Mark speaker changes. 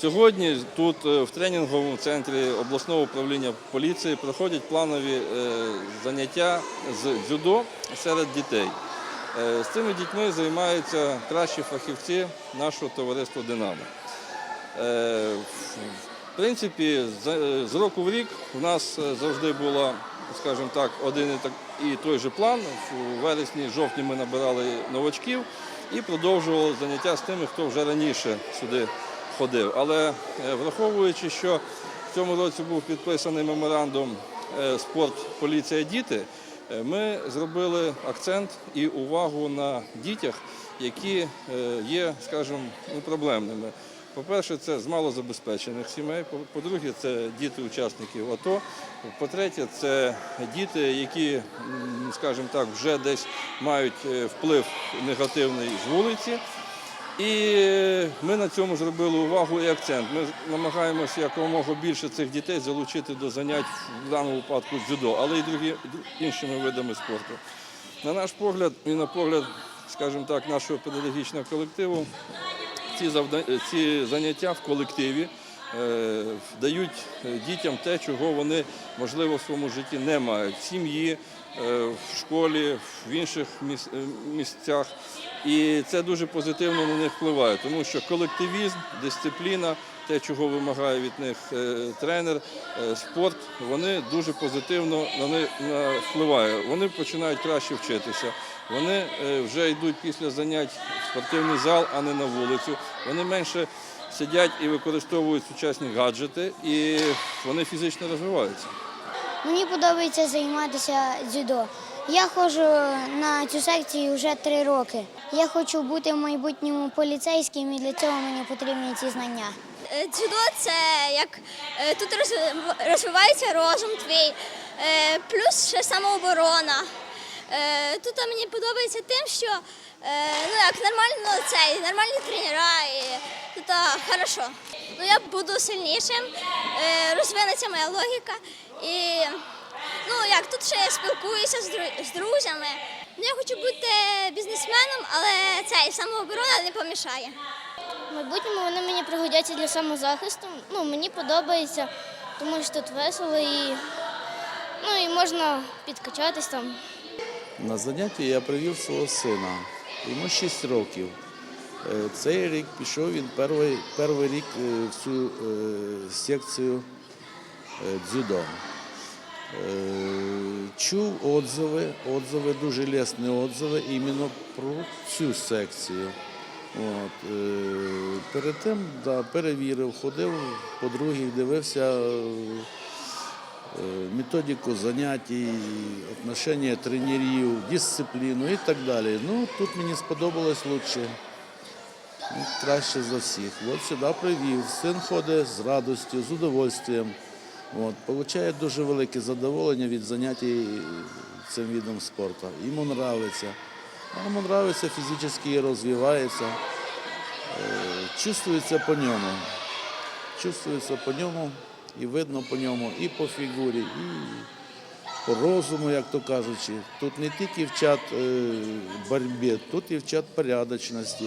Speaker 1: Сьогодні тут е, в тренінговому центрі обласного управління поліції проходять планові е, заняття з дзюдо серед дітей. Е, З цими дітьми займаються кращі фахівці нашого товариства Динамо. В принципі, з- року в рік у нас завжди було, скажімо так, один і той же план. У вересні, жовтні ми набирали новачків і продовжували заняття з тими, хто вже раніше сюди ходив. Але е, враховуючи, що в цьому році був підписаний меморандум е, спорт, поліція, діти, е, ми зробили акцент і увагу на дітях, які є, скажімо, ну, проблемними. По-перше, це з малозабезпечених сімей. По- По-друге, це діти учасників АТО. По-третє, це діти, які, скажімо так, вже десь мають вплив негативний з вулиці. І ми на цьому зробили увагу і акцент. Ми намагаємося якомога більше цих дітей залучити до занять в даному випадку дзюдо, але й другі іншими видами спорту. На наш погляд і на погляд, скажімо так, нашого педагогічного колективу, ці, ці заняття в колективі е, дають е, дітям те, чого вони, можливо, в своєму житті не мають сім'ї, е, в школі, в інших е, місцях. І це дуже позитивно на них впливає, тому що колективізм, дисципліна, те, чого вимагає від них е, тренер, е, спорт, вони дуже позитивно на них впливає. Вони починають краще вчитися. Вони е, вже йдуть після занять в спортивний зал, а не на вулицю. Вони менше сидять і використовують сучасні гаджети, і вони фізично розвиваються.
Speaker 2: Мені подобається займатися дзюдо. Я ходжу на цю секцію вже три роки. Я хочу бути в майбутньому поліцейським і для цього мені потрібні ці знання.
Speaker 3: Е, Дзюдо це як е, тут розвивається розум твій, е, плюс ще самооборона. Тут мені подобається тим, що ну як нормально цей, нормальні тренера і тут хорошо. Ну я буду сильнішим, розвинеться моя логіка і як тут ще я спілкуюся з, друзями. Ну, я хочу бути бізнесменом, але цей самооборона не помішає.
Speaker 4: В майбутньому вони мені пригодяться для самозахисту. Ну, мені подобається, тому що тут весело і, ну, і можна підкачатись там.
Speaker 5: На заняття я привів свого сина. Йому 6 років. Е, Цей рік пішов він перший, перший рік е, в цю е, секцію дзюдо. Е, Чув отзиви, отзиви, дуже лесні отзиви іменно про цю секцію. От, е, перед тим да, перевірив, ходив по других, дивився. е, методику занятий, отношення тренерів, дисципліну і так далі. Ну, тут мені сподобалось лучше, ну, краще за всіх. От сюди привів. Син ходить з радістю, з удовольствием. От, получає дуже велике задоволення від заняття цим видом спорту. Йому подобається. Йому подобається фізично розвивається, е, чувствується по ньому. Чувствується по ньому і видно по ньому, і по фігурі, і по розуму, як то кажучи. Тут не тільки вчать е, боротьбі, тут і вчать порядочності.